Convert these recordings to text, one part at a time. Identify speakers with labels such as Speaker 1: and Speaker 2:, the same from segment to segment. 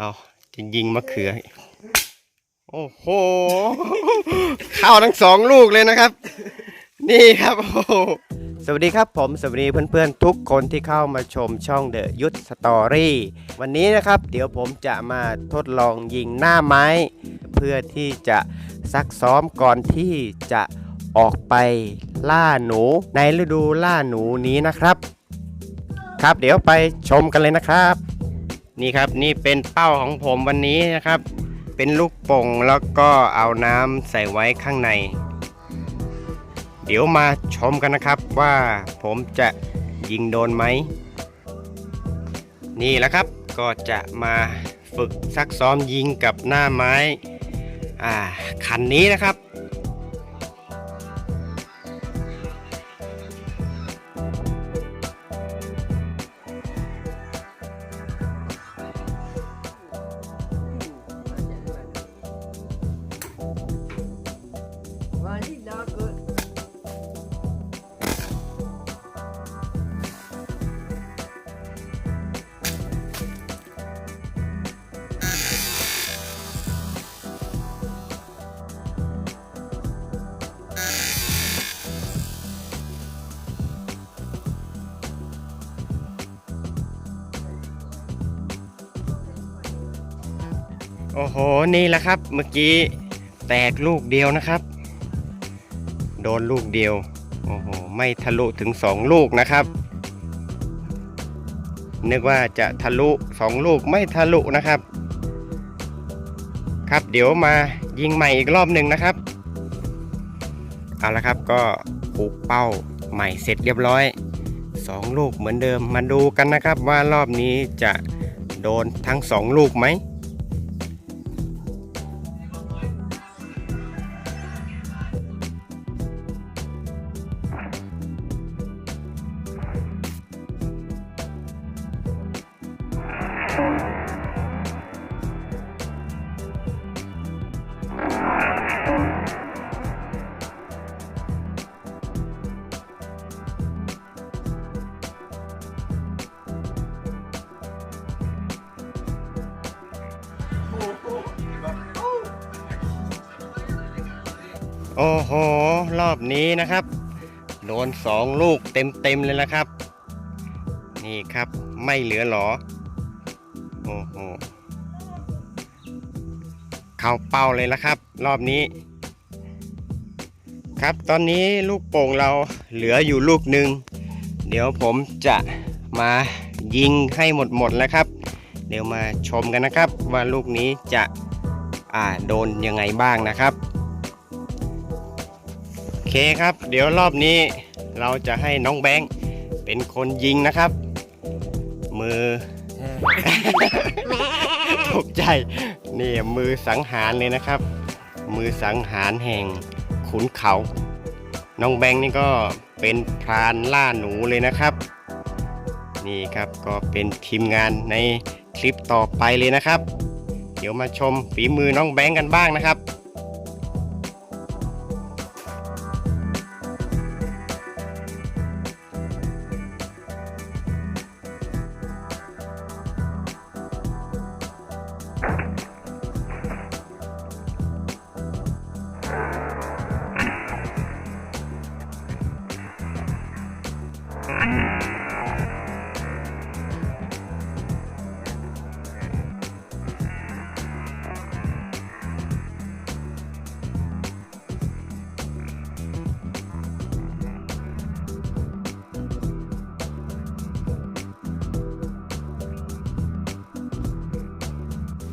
Speaker 1: เอาจะยิงมะเขือ โอ้โห เข้าทั้งสองลูกเลยนะครับ นี่ครับโอ้สวัสดีครับผมสวัสดีเพื่อนๆ ทุกคนที่เข้ามาชมช่อง The ยุทธสตอรี่วันนี้นะครับเดี๋ยวผมจะมาทดลองยิงหน้าไม้ เพื่อที่จะซักซ้อมก่อนที่จะออกไปล่าหนู ในฤดูล่าหนูนี้นะครับ ครับเดี๋ยวไปชมกันเลยนะครับ นี่ครับนี่เป็นเป้าของผมวันนี้นะครับ เป็นลูกโป่งแล้วก็เอาน้ำใส่ไว้ข้างใน เดี๋ยวมาชมกันนะครับว่าผมจะยิงโดนไหม นี่แหละครับก็จะมาฝึกซักซ้อมยิงกับหน้าไม้อ่าคันนี้นะครับ โอ้โห นี่แหละครับ เมื่อกี้แตกลูกเดียวนะครับ โดนลูกเดียว โอ้โห ไม่ทะลุถึงสองลูกนะครับ นึกว่าจะทะลุสองลูกไม่ทะลุนะครับ ครับเดี๋ยวมายิงใหม่อีกรอบหนึ่งนะครับ เอาละครับก็ปูกเป้าใหม่เสร็จเรียบร้อยสองลูกเหมือนเดิมมาดูกันนะครับว่ารอบนี้จะโดนทั้งสองลูกไหม โอ้โห รอบนี้นะครับ โดนสองลูกเต็มๆเลยนะครับ นี่ครับไม่เหลือหรอ โอ้โหเข้าเป้าเลยละครับ รอบนี้ ครับตอนนี้ลูกโป่งเราเหลืออยู่ลูกหนึ่งเดี๋ยวผมจะมายิงให้หมดหมดแล้วครับ เดี๋ยวมาชมกันนะครับ ว่าลูกนี้จะอ่าโดนยังไงบ้างนะครับ เคครับ เดี๋ยวรอบนี้เราจะให้น้องแบงค์เป็นคนยิงนะครับ มือ ตกใจนี่มือสังหารเลยนะครับ มือสังหารแห่งขุนเขา น้องแบงค์นี่ก็เป็นพรานล่าหนูเลยนะครับ นี่ครับก็เป็นทีมงานในคลิปต่อไปเลยนะครับ เดี๋ยวมาชมฝีมือน้องแบงค์กันบ้างนะครับ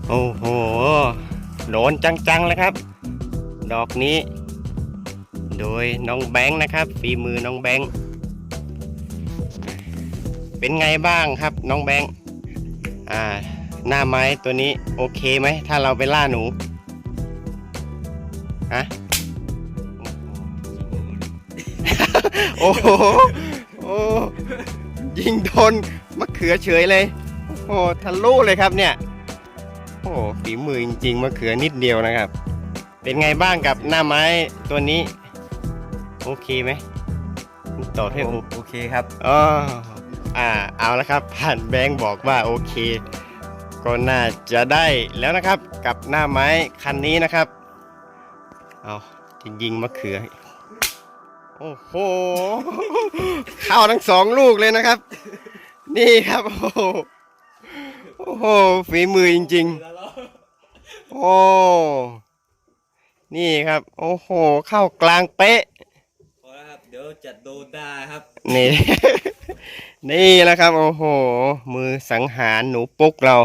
Speaker 1: โอ้โหโดนจังๆเลยครับ ดอกนี้ โดยน้องแบงค์นะครับ ฝีมือน้องแบงค์เป็นไงบ้างครับน้องแบงค์อ่า หน้าไม้ตัวนี้โอเคไหม ถ้าเราไปล่าหนูฮะโอ้โหโอ้ยิงโดนมะเขือเฉยเลย โอ้โหทะลุเลยครับเนี่ย โอ้โหฝีมือจริงๆมะเขือนิดเดียวนะครับ เป็นไงบ้างกับหน้าไม้ตัวนี้ โอเคไหมตอบให้โอ
Speaker 2: โอเคครับ
Speaker 1: อ๋ออ่าเอาละครับ ผ่านแบงค์บอกว่าโอเค ก็น่าจะได้แล้วนะครับ กับหน้าไม้คันนี้นะครับเอาจริงๆมะเขือโอ้โห เข้าทั้งสองลูกเลยนะครับ นี่ครับ โอ้โหโอ้โหฝีมือจริง ๆ โอ้ นี่ครับ โอ้โห เข้ากลางเป๊ะ
Speaker 2: พอแล้วครับ เดี๋ยวจัดโดนได้ครับ
Speaker 1: นี่ นี่แหละครับ โอ้โห มือสังหารหนูปุ๊กเรา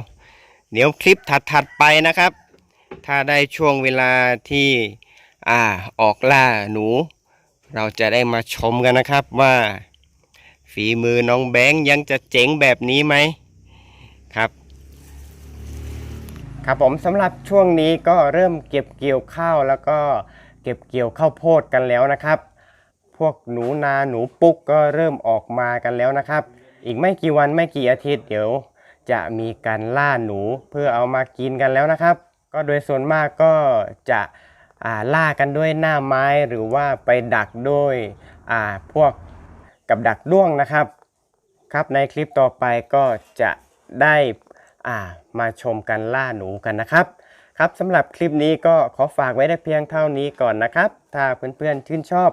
Speaker 1: เดี๋ยวคลิปถัดๆไปนะครับ ถ้าได้ช่วงเวลาที่อ่าออกล่าหนู เราจะได้มาชมกันนะครับว่า ฝีมือน้องแบงค์ยังจะเจ๋งแบบนี้ไหมครับ ครับผมสำหรับช่วงนี้ก็เริ่มเก็บเกี่ยวข้าวแล้วก็เก็บเกี่ยวข้าวโพดกันแล้วนะครับ พวกหนูนาหนูปุ๊กก็เริ่มออกมากันแล้วนะครับ อีกไม่กี่วันไม่กี่อาทิตย์เดี๋ยว จะมีการล่าหนูเพื่อเอามากินกันแล้วนะครับ ก็โดยส่วนมากก็จะล่ากันด้วยหน้าไม้หรือว่าไปดักด้วยพวกกับดักด้วงนะครับ ครับในคลิปต่อไปก็จะได้ อ่ามาชมกันล่าหนูกันนะครับครับสำหรับคลิปนี้ก็ขอฝากไว้ได้เพียงเท่านี้ก่อนนะครับ ถ้าเพื่อนๆชื่นชอบ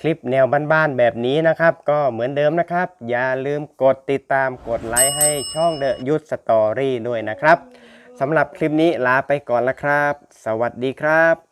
Speaker 1: คลิปแนวบ้านๆแบบนี้นะครับ ก็เหมือนเดิมนะครับ อย่าลืมกดติดตามกดไลค์ให้ช่องเดอะยุทธสตอรี่ด้วยนะครับสำหรับคลิปนี้ลาไปก่อนละครับ สวัสดีครับ